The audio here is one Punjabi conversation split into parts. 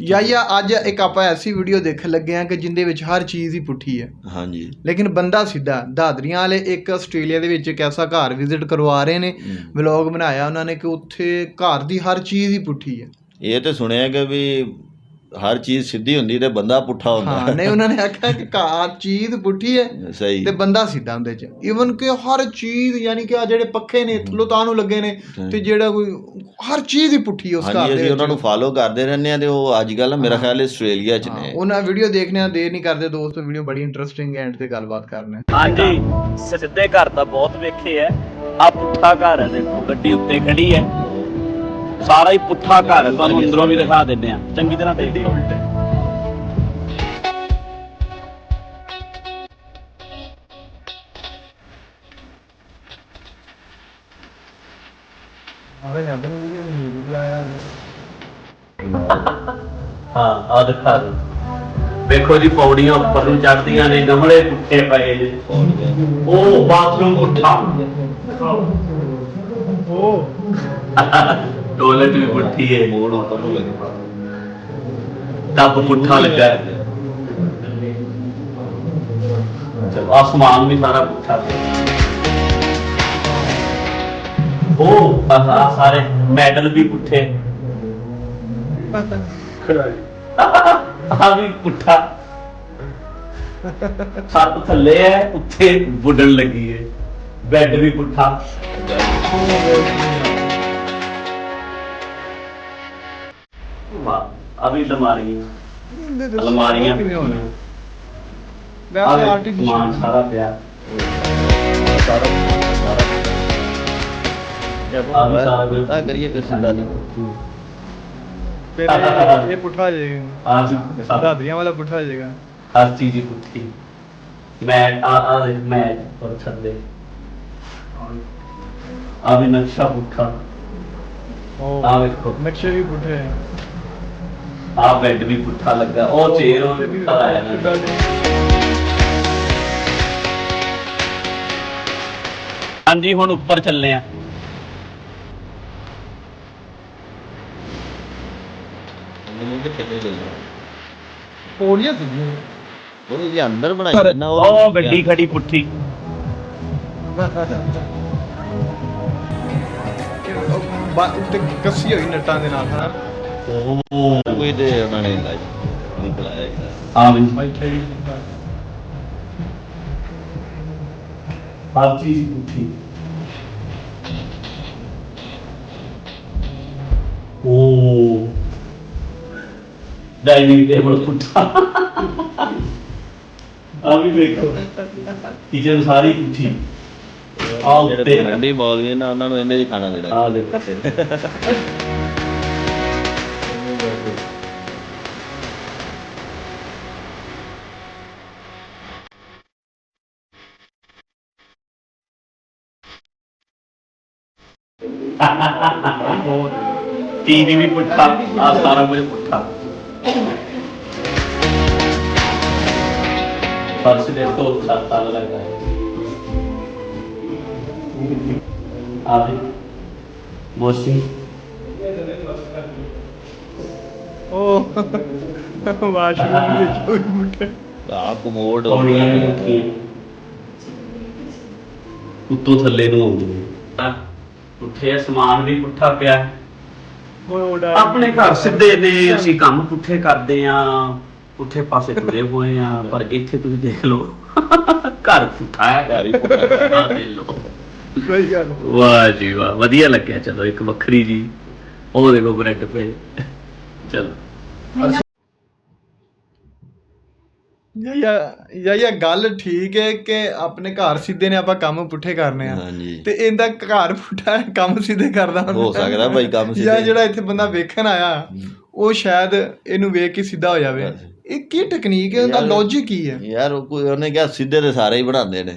ਯਾ ਯਾ ਅੱਜ ਇੱਕ ਆਪਾਂ ਐਸੀ ਵੀਡੀਓ ਦੇਖਣ ਲੱਗੇ ਆ ਕਿ ਜਿੰਦੇ ਵਿੱਚ ਹਰ ਚੀਜ਼ ਹੀ ਪੁੱਠੀ ਹੈ। ਹਾਂਜੀ। ਲੇਕਿਨ ਬੰਦਾ ਸਿੱਧਾ ਦਾਦਰੀਆਂ ਵਾਲੇ ਇੱਕ ਆਸਟ੍ਰੇਲੀਆ ਦੇ ਵਿੱਚ ਇੱਕ ਐਸਾ ਘਰ ਵਿਜ਼ਿਟ ਕਰਵਾ ਰਹੇ ਨੇ। ਵਲੌਗ ਬਣਾਇਆ ਉਹਨਾਂ ਨੇ ਕਿ ਉੱਥੇ ਘਰ ਦੀ ਹਰ ਚੀਜ਼ ਹੀ ਪੁੱਠੀ ਹੈ। ਇਹ ਤੇ ਸੁਣਿਆ ਕਿ ਵੀ ਹਰ ਚੀਜ਼ ਸਿੱਧੀ ਹੁੰਦੀ ਤੇ ਬੰਦਾ ਪੁੱਠਾ ਹਾਂ ਹੁੰਦਾ ਨਹੀਂ ਉਹਨਾਂ ਨੇ ਆਖਿਆ ਕਿ ਘਰ ਚੀਜ਼ ਪੁੱਠੀ ਹੈ ਸਹੀ। ਤੇ ਬੰਦਾ ਸਿੱਧਾ ਹੁੰਦੇ ਚ। ਇਵਨ ਕਿ ਹਰ ਚੀਜ਼ ਯਾਨੀ ਕਿ ਆ ਜਿਹੜੇ ਪੱਖੇ ਨੇ ਥੱਲੋਂ ਤਾਂ ਨੂੰ ਲੱਗੇ ਨੇ ਤੇ ਜਿਹੜਾ ਕੋਈ ਹਰ ਚੀਜ਼ ਹੀ ਪੁੱਠੀ ਉਸ ਹਾਂਜੀ ਦੇ ਅਸੀਂ ਉਹਨਾਂ ਨੂੰ ਫਾਲੋ ਕਰਦੇ ਰਹਿੰਦੇ ਆ ਤੇ ਉਹ ਅੱਜ ਕੱਲ ਮੇਰਾ ਖਿਆਲ ਹੈ ਆਸਟ੍ਰੇਲੀਆ ਚ ਹਾਂ, ਨੇ। ਉਹਨਾਂ ਵੀਡੀਓ ਦੇਖਣੇ ਆ ਦੇਰ ਨਹੀਂ ਕਰਦੇ ਦੋਸਤੋ ਵੀਡੀਓ ਬੜੀ ਇੰਟਰਸਟਿੰਗ ਐਂਡ ਤੇ ਗੱਲਬਾਤ ਕਰਨੇ ਹਾਂਜੀ ਸਿੱਧੇ ਘਰ ਤਾਂ ਬਹੁਤ ਵੇਖੇ ਐ ਆ ਪੁੱਠਾ ਘਰ ਹੈ ਦੇਖੋ ਗੱਡੀ ਉੱਤੇ ਖੜੀ ਹੈ। ਸਾਰਾ ਹੀ ਪੁੱਠਾ ਘਰ ਹੈ ਤੁਹਾਨੂੰ ਅੰਦਰੋਂ ਵੀ ਦਿਖਾ ਦਿੰਦੇ ਆ ਚੰਗੀ ਤਰ੍ਹਾਂ ਦੇਖਦੇ ਉਲਟੇ ਹਾਂ ਆ ਦਿਖਾ ਦੇ ਵੇਖੋ ਜੀ ਪੌੜੀਆਂ ਉੱਪਰ ਨੂੰ ਚੜਦੀਆਂ ਨੇ ਗਮਲੇ ਪੁੱਠੇ ਪਏ ਨੇ। ਉਹ ਬਾਥਰੂਮ ਉਹ ਟੋਇਲਟ ਵੀ ਪੁੱਠੀ ਹੈ ਮੋੜ ਉੱਪਰ ਨੂੰ ਲੱਗੇ ਟੱਬ ਪੁੱਠਾ ਲੱਗਾ। ਹੈ ਚਲੋ ਆਸਮਾਨ ਵੀ ਸਾਰਾ ਪੁੱਠਾ। ਹੈ ਉਹ ਸਾਰੇ ਮੈਟਲ ਵੀ ਪੁੱਠੇ। ਆ ਵੀ ਪੁੱਠਾ। ਛੱਤ ਥੱਲੇ ਹੈ ਉੱਤੇ ਵੁੱਡਣ ਲੱਗੀ ਹੈ। ਬੈੱਡ ਵੀ ਪੁੱਠਾ। ਵਾਹ ਆ ਵੀ ਅਲਮਾਰੀਆਂ। ਅਲਮਾਰੀਆਂ ਆ ਵੇ, ਸਮਾਨ ਸਾਰਾ ਪਿਆ। ਆ ਵੀ ਸਾਰਾ ਕੁਝ। ਤਾਂ ਕਰੀਏ ਫਿਰ ਸਿੱਧਾ ਨਹੀਂ ਇਹ ਪੁੱਠਾ ਜਾਏਗਾ। ਆ ਵੀ ਸਾਰਾ ਦਾਦਰੀਆਂ ਵਾਲਾ ਪੁੱਠਾ ਜਾਏਗਾ। ਹਰ ਚੀਜ਼ ਹੀ ਪੁੱਠੀ। ਮੈਟ ਆ ਆ ਦੇਖ ਮੈਟ ਔਰ ਥੱਲੇ ਆ ਵੀ ਨਕਸ਼ਾ ਪੁੱਠਾ। ਆ ਵੇਖੋ। ਨਕਸ਼ੇ ਵੀ ਪੁੱਠੇ ਹੈ ਆ ਬੈੱਡ ਵੀ ਪੁੱਠਾ ਲੱਗਾ। ਉਹ ਚੇਅਰ ਉਹ ਵੀ ਪੁੱਠਾ ਲਾਇਆ ਨਾ ਹਾਂਜੀ ਹੁਣ ਉੱਪਰ ਚੱਲੇ ਆ। ਮੈਨੂੰ ਕਿ ਥੱਲੇ ਲੈ ਜਾਓ। ਪੌੜੀਆਂ ਸਿੱਧੀਆਂ ਉਹ ਜੀ ਅੰਦਰ ਬਣਾਈ ਨਾ ਉਹ ਗੱਡੀ ਖੜੀ ਪੁੱਠੀ। ਬਾ ਉੱਤੇ ਕੱਸੀ ਹੋਈ ਨਟਾਂ ਦੇ ਨਾਲ ਹਾਂ ਉਹ ਕੋਈ ਤੇ ਉਹਨਾਂ ਨੇ ਲਾਈ ਨਹੀਂ ਬੁਲਾਇਆ ਹੈਗਾ। ਆ ਵੀ। ਹਰ ਚੀਜ਼ ਪੁੱਠੀ। ਡਾਈਨਿੰਗ ਟੇਬਲ ਪੁੱਠਾ। ਆ ਵੀ ਵੇਖੋ। ਕਿਚਨ ਸਾਰੀ ਪੁੱਠੀ। ਆ ਉੱਤੇ। ਠੰਡੀ ਬੋਲ ਗਏ ਨਾ ਉਹਨਾਂ ਨੂੰ ਇਹਨੇ ਹੀ ਖਾਣਾ ਦੇਣਾ। ਆ ਦੇਖੋ। ਟੀਵੀ ਵੀ ਪੁੱਠਾ ਆ ਸਾਰਾ ਕੁਝ ਪੁੱਠਾ। ਫਰਸ਼ ਦੇ ਤੋਂ ਸਾਤਾ ਲੱਗਾ ਹੈ। ਆ ਵੀ। ਮੋਸ਼ੀ। ਉਹ ਵਾਸ਼ਰੂਮ ਵਿੱਚ ਕੋਈ ਪੁੱਠੇ ਆ ਕਮੋਡ ਪੌੜੀਆਂ ਵੀ ਪੁੱਠੀਆਂ ਉੱਤੋਂ ਥੱਲੇ ਨੂੰ ਆਉਂਦੀ ਪੁੱਠੇ ਸਮਾਨ ਵੀ ਪੁੱਠਾ ਪਿਆ। ਹੈ। ਆਪਣੇ ਘਰ ਸਿੱਧੇ ਨੇ ਅਸੀਂ ਕੰਮ ਪੁੱਠੇ ਕਰਦੇ ਆ ਪੁੱਠੇ ਪਾਸੇ ਤੁਰੇ ਹੋਏ ਆ ਪਰ ਇੱਥੇ ਤੁਸੀਂ ਦੇਖ ਲਓ ਘਰ ਪੁੱਠਾ ਹੈ। ਘਰ ਹੀ ਪੁੱਠਾ ਆਹ ਦੇਖ ਲਓ। ਸਹੀ ਗੱਲ ਵਾਹ ਜੀ ਵਾਹ ਵਧੀਆ ਲੱਗਿਆ ਚਲੋ ਇੱਕ ਵੱਖਰੀ ਜੀ। ਉਹ ਦੇਖੋ ਬ੍ਰੈਡ ਪਏ। ਚਲੋ। ਯਾ ਯਾ ਯਾ ਗੱਲ ਠੀਕ ਹੈ ਕਿ ਆਪਣੇ ਘਰ ਸਿੱਧੇ ਨੇ ਆਪਾਂ ਕੰਮ ਪੁੱਠੇ ਕਰਨੇ ਆ। ਹਾਂਜੀ। ਤੇ ਇਹਦਾ ਘਰ ਪੁੱਠਾ ਕੰਮ ਸਿੱਧੇ ਕਰਦਾ ਹੁੰਦਾ। ਹੋ ਸਕਦਾ ਭਾਈ ਕੰਮ ਸਿੱਧੇ। ਜਿਹੜਾ ਇੱਥੇ ਬੰਦਾ ਵੇਖਣ ਆਇਆ ਉਹ ਸ਼ਾਇਦ ਇਹਨੂੰ ਵੇਖ ਕੇ ਸਿੱਧਾ ਹੋ ਜਾਵੇ। ਇਹ ਕੀ ਟੈਕਨੀਕ ਹੈ ਉਹਦਾ ਲੌਜੀਕ ਕੀ ਹੈ? ਯਾਰ ਉਹ ਕੋਈ ਉਹਨੇ ਕਿਹਾ ਸਿੱਧੇ ਤੇ ਸਾਰੇ ਹੀ ਬਣਾਉਂਦੇ ਨੇ।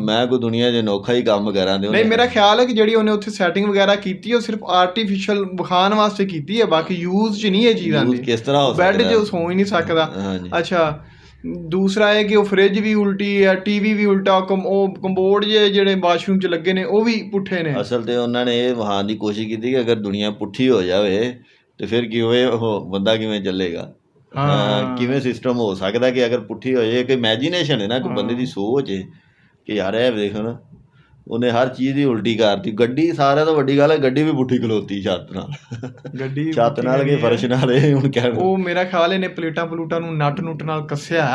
ਮੈਂ ਕੋਈ ਦੁਨੀਆ 'ਚ ਅਨੋਖਾ ਹੀ ਕੰਮ ਕਰਾਂ ਤੇ ਨਹੀਂ ਮੇਰਾ ਖਿਆਲ ਹੈ ਕਿ ਜਿਹੜੀ ਉਹਨੇ ਉੱਥੇ ਸੈਟਿੰਗ ਵਗੈਰਾ ਕੀਤੀ ਉਹ ਸਿਰਫ ਆਰਟੀਫੀਸ਼ੀਅਲ ਵਿਖਾਉਣ ਵਾਸਤੇ ਕੀਤੀ ਹੈ ਬਾਕੀ ਯੂਜ਼ 'ਚ ਨਹੀਂ ਇਹ ਚੀਜ਼ ਆਉਂਦੀ। ਕਿਸ ਤਰ੍ਹਾਂ ਹੋ ਬੈੱਡ? 'ਚ ਸੌ ਹੀ ਨਹੀਂ ਸਕਦਾ। ਅੱਛਾ ਦੂਸਰਾ ਹੈ ਕਿ ਉਹ ਫ੍ਰਿਜ ਵੀ ਉਲਟੀ ਹੈ ਟੀਵੀ ਵੀ ਉਲਟਾ ਕਮ ਉਹ ਕੰਬੋਰਡ ਜਿਹੜੇ ਵਾਸ਼ਰੂਮ 'ਚ ਲੱਗੇ ਨੇ ਉਹ ਵੀ ਪੁੱਠੇ ਨੇ। ਅਸਲ ਤੇ ਉਹਨਾਂ ਨੇ ਇਹ ਵਹਾਨ ਦੀ ਕੋਸ਼ਿਸ਼ ਕੀਤੀ ਕਿ ਅਗਰ ਦੁਨੀਆ ਪੁੱਠੀ ਹੋ ਜਾਵੇ ਤੇ ਫਿਰ ਕੀ ਹੋਏ ਉਹ ਬੰਦਾ ਕਿਵੇਂ ਚੱਲੇਗਾ? ਹਾਂ। ਕਿਵੇਂ ਸਿਸਟਮ ਹੋ ਸਕਦਾ ਕਿ ਅਗਰ ਪੁੱਠੀ ਹੋ ਜਾਏ ਕਿ ਇਮੇਜਿਨੇਸ਼ਨ ਹੈ ਨਾ ਕਿ ਬੰਦੇ ਦੀ ਸੋਚ ਹੈ ਕਿ ਯਾਰ ਇਹ ਨਾ ਉਹਨੇ ਹਰ ਚੀਜ਼ ਦੀ ਉਲਟੀ ਕਰਤੀ। ਗੱਡੀ ਸਾਰਿਆਂ ਤੋਂ ਵੱਡੀ ਗੱਲ ਹੈ ਗੱਡੀ ਵੀ ਪੁੱਠੀ ਖਲੋਤੀ ਛੱਤ ਨਾਲ। ਗੱਡੀ ਛੱਤ ਨਾਲ ਕੇ ਫਰਸ਼ ਨਾਲ ਇਹ ਹੁਣ ਕਹਿ ਉਹ ਮੇਰਾ ਖਿਆਲ ਇਹਨੇ ਪਲੇਟਾਂ ਪਲੂਟਾਂ ਨੂੰ ਨਟ ਨੁੱਟ ਨਾਲ ਕੱਸਿਆ.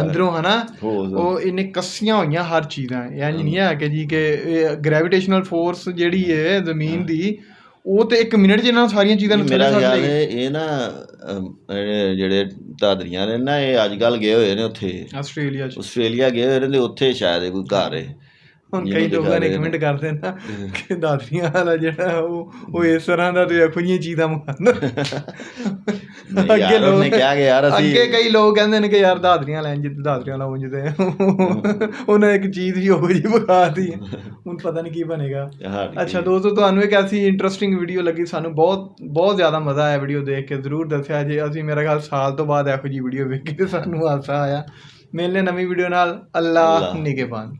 ਅੰਦਰੋਂ ਹਨਾ ਉਹ ਇਹਨੇ ਕੱਸੀਆਂ ਹੋਈਆਂ ਹਰ ਚੀਜ਼ਾਂ। ਇਹ ਨਹੀਂ ਹੈ ਕਿ ਜੀ ਕਿ ਗ੍ਰੈਵਿਟੇਸ਼ਨਲ ਫੋਰਸ ਜਿਹੜੀ ਹੈ ਜ਼ਮੀਨ ਦੀ ਉਹ ਤੇ 1 ਮਿੰਟ 'ਚ ਇਹਨਾਂ ਸਾਰੀਆਂ ਚੀਜ਼ਾਂ ਨੂੰ ਥੱਲੇ ਖਿਆਲ ਲਈ ਇਹ ਨਾ ਜਿਹੜੇ ਧਾਦਰੀਆਂ ਨੇ ਨਾ ਇਹ ਅੱਜ ਕੱਲ ਗਏ ਹੋਏ ਨੇ ਉੱਥੇ। ਆਸਟ੍ਰੇਲੀਆ 'ਚ। ਆਸਟ੍ਰੇਲੀਆ ਗਏ ਹੋਏ ਨੇ ਉੱਥੇ ਸ਼ਾਇਦ ਕੋਈ ਘਰ ਹੈ। ਹੁਣ ਕਈ ਲੋਕਾਂ ਨੇ। ਕਮੈਂਟ ਕਰਦੇ ਨਾ ਕਿ ਦਾਦਰੀਆਂ ਵਾਲਾ ਜਿਹੜਾ ਉਹ ਉਹ ਇਸ ਤਰ੍ਹਾਂ ਦਾ ਤੇ ਜਿਹੀਆਂ ਚੀਜ਼ਾਂ ਮੰਗਾਉਂਦਾ। ਨਹੀਂ ਯਾਰ, ਉਹਨੇ ਕਿਹਾ ਕਿ ਯਾਰ ਅਸੀਂ- ਅੱਗੇ ਕਈ ਲੋਕ ਕਹਿੰਦੇ ਨੇ ਕਿ ਯਾਰ ਦਾਦਰੀਆਂ ਲੈਣ ਜਿੱਦ ਦਾਦਰੀਆਂ ਲਾਉਂ ਜਿੱਦੇ ਉਹਨਾਂ ਇੱਕ ਚੀਜ਼ ਹੀ ਉਹ ਜੀ ਵਿਖਾਤੀ ਹੁਣ ਪਤਾ ਨਹੀਂ ਕੀ ਬਣੇਗਾ। ਹਾਂ, ਅੱਛਾ ਦੋਸਤੋ ਤੁਹਾਨੂੰ ਇੱਕ ਐਸੀ ਇੰਟਰਸਟਿੰਗ ਵੀਡੀਓ ਲੱਗੀ ਸਾਨੂੰ ਬਹੁਤ ਬਹੁਤ ਜ਼ਿਆਦਾ ਮਜ਼ਾ ਆਇਆ ਵੀਡੀਓ ਦੇਖ ਕੇ ਜ਼ਰੂਰ ਦੱਸਿਆ ਜੇ ਅਸੀਂ ਮੇਰਾ ਖਿਆਲ ਸਾਲ ਤੋਂ ਬਾਅਦ ਇਹੋ ਜੀ ਵੀਡੀਓ ਵੇਖੀ ਤੇ ਸਾਨੂੰ ਹਾਸਾ ਆਇਆ। ਮਿਲਨੇ ਨਵੀਂ ਵੀਡੀਓ ਨਾਲ। ਅੱਲਾ ਅੱਲਾ। ਨਿਗਹਿਬਾਨ